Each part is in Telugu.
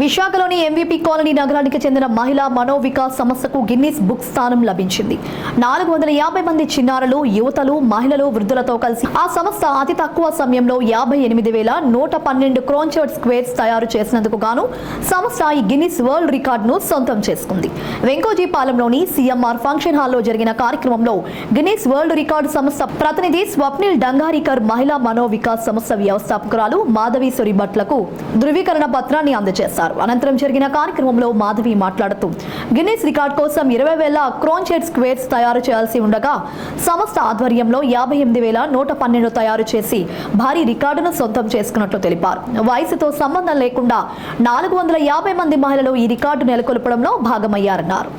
విశాఖలోని ఎంవీపీ కాలనీ నగరానికి చెందిన మహిళా మనోవికాస్ సంస్థకు గిన్నీస్ బుక్ స్థానం లభించింది. నాలుగు వందల యాభై మంది చిన్నారులు యువతలు మహిళలు వృద్ధులతో కలిసి ఆ సంస్థ అతి తక్కువ సమయంలో యాభై ఎనిమిది వేల నూట పన్నెండు క్రోన్చర్డ్ స్క్వేర్స్ తయారు చేసినందుకు గాను సంస్థ ఈ గిన్నిస్ వరల్డ్ రికార్డును సొంతం చేసుకుంది. వెంకోజీపాలెంలోని సీఎంఆర్ ఫంక్షన్ హాల్లో జరిగిన కార్యక్రమంలో గిన్నిస్ వరల్డ్ రికార్డు సంస్థ ప్రతినిధి స్వప్నిల్ డంగారికర్ మహిళా మనోవికాస్ సంస్థ వ్యవస్థాపకురాలు మాధవీశ్వరి భట్లకు ధృవీకరణ పత్రాన్ని అందజేశారు. అనంతరం జరిగిన కార్యక్రమంలో మాధవి మాట్లాడుతూ గిన్నీస్ రికార్డ్ కోసం ఇరవై వేల క్రోన్చెడ్ స్క్వేర్స్ తయారు చేయాల్సి ఉండగా సంస్థ ఆధ్వర్యంలో యాభై ఎనిమిది వేల నూట పన్నెండు తయారు చేసి భారీ రికార్డును సొంతం చేసుకున్నట్లు తెలిపారు వయసుతో సంబంధం లేకుండా నాలుగు వందల యాభై మంది మహిళలు ఈ రికార్డు నెలకొల్పడంలో భాగమయ్యారన్నారు.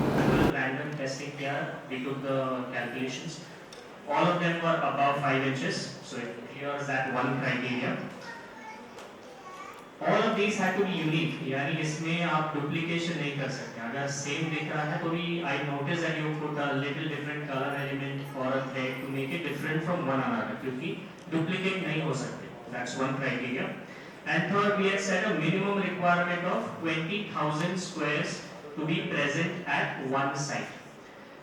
All of them were above 5 inches, so it clears that one criteria. All of this had to be unique यानी इसमें आप डुप्लीकेशन नहीं कर सकते अगर सेम दिख रहा है तो भी I notice that you put a little different colour element for a thread to make it different from one another क्योंकि डुप्लीकेट नहीं हो सकते that's one criteria and third we have set a minimum requirement of 20000 squares to be present at one site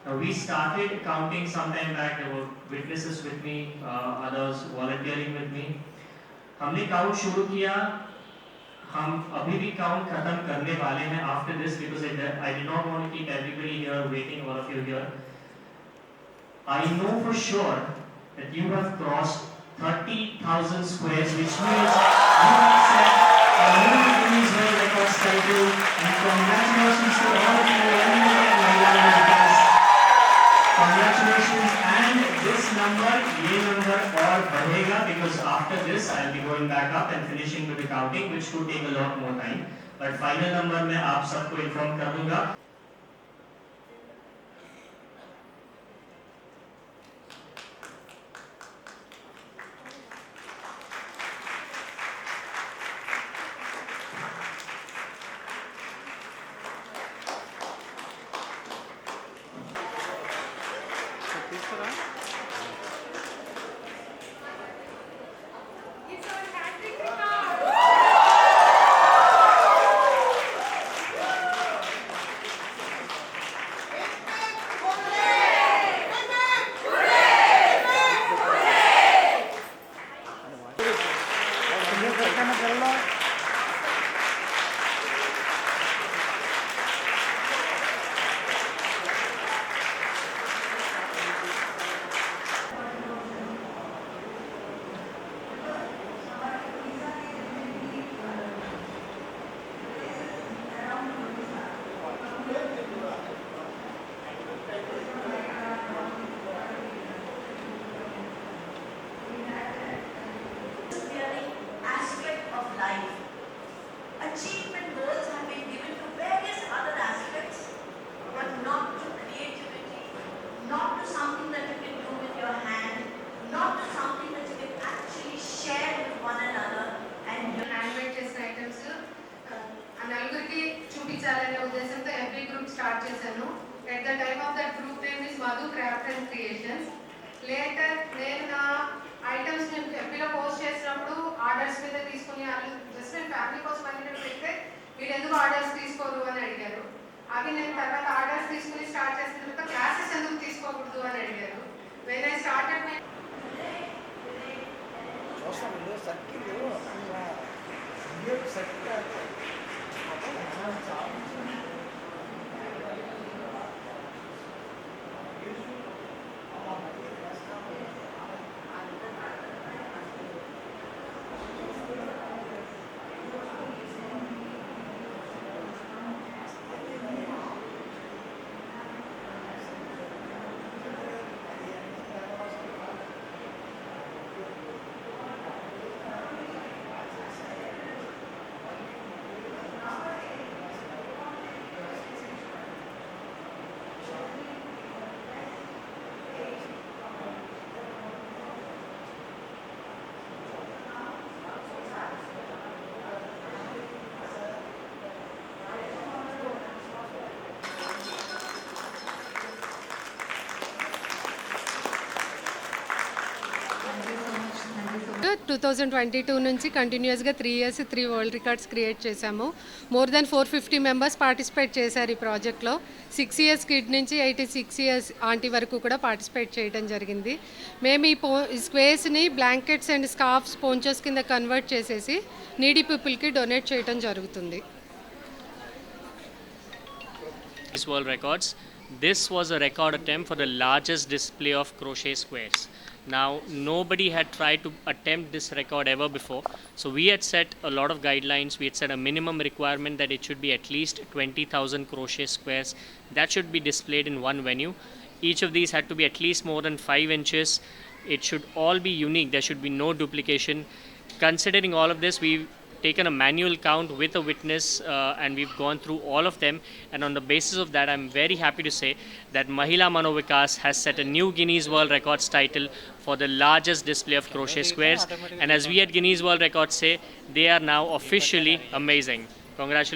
Now we started counting sometime back. There were witnesses with me, uh, others volunteering with me. हमने काउंट शुरू किया हम अभी भी काउंट खत्म करने वाले हैं after this because it I did not want to keep everybody here waiting all of you here I know for sure that you have crossed 30,000 squares which means you have set a new World Records title and congratulations to all number, ये number और बढ़ेगा because after this I'll be going back up and finishing with the counting which could take a lot more time. But final number मैं आप सबको inform कर दूंगा. మధు అండ్ క్రియేషన్స్ లేటర్ నేను నా ఐటమ్స్ నేను ఎంపీలో పోస్ట్ చేసినప్పుడు ఆర్డర్స్ మీద తీసుకుని జస్ట్ నేను ఫ్యామిలీ కోసం అని పెడితే మీరు ఎందుకు ఆర్డర్స్ తీసుకోరు? అని అడిగారు. అవి నేను తర్వాత ఆర్డర్స్ తీసుకుని స్టార్ట్ చేసిన తర్వాత క్లాసెస్ ఎందుకు తీసుకోకూడదు అని అడిగారు. When I started my circle circle two thousand twenty two నుంచి కంటిన్యూస్గా three years three world records create చేశాము more then four fifty members participate చేశారు ఈ ప్రాజెక్ట్లో సిక్స్ ఇయర్స్ కిడ్ నుంచి ఎయిటీ సిక్స్ ఇయర్స్ ఆంటీ వరకు కూడా పార్టిసిపేట్ చేయడం జరిగింది మేము ఈ పో ఈ స్క్వేర్స్ని బ్లాంకెట్స్ అండ్ స్కార్ఫ్స్ పోంచర్స్ కింద కన్వర్ట్ చేసేసి నీడీ పీపుల్కి డొనేట్ చేయడం జరుగుతుంది World Records. This was a record attempt for the largest display of crochet squares. Now, nobody had tried to attempt this record ever before. So, we had set a lot of guidelines. We had set a minimum requirement that it should be at least 20,000 crochet squares that should be displayed in one venue. Each of these had to be at least more than 5 inches. It should all be unique. There should be no duplication. Considering all of this, we've taken a manual count with a witness uh, and we've gone through all of them. And on the basis of that i'm very happy to say that mahila manovikas has set a new guinness world records title for the largest display of crochet squares. And as we at guinness world records say they are now officially amazing. Congratulations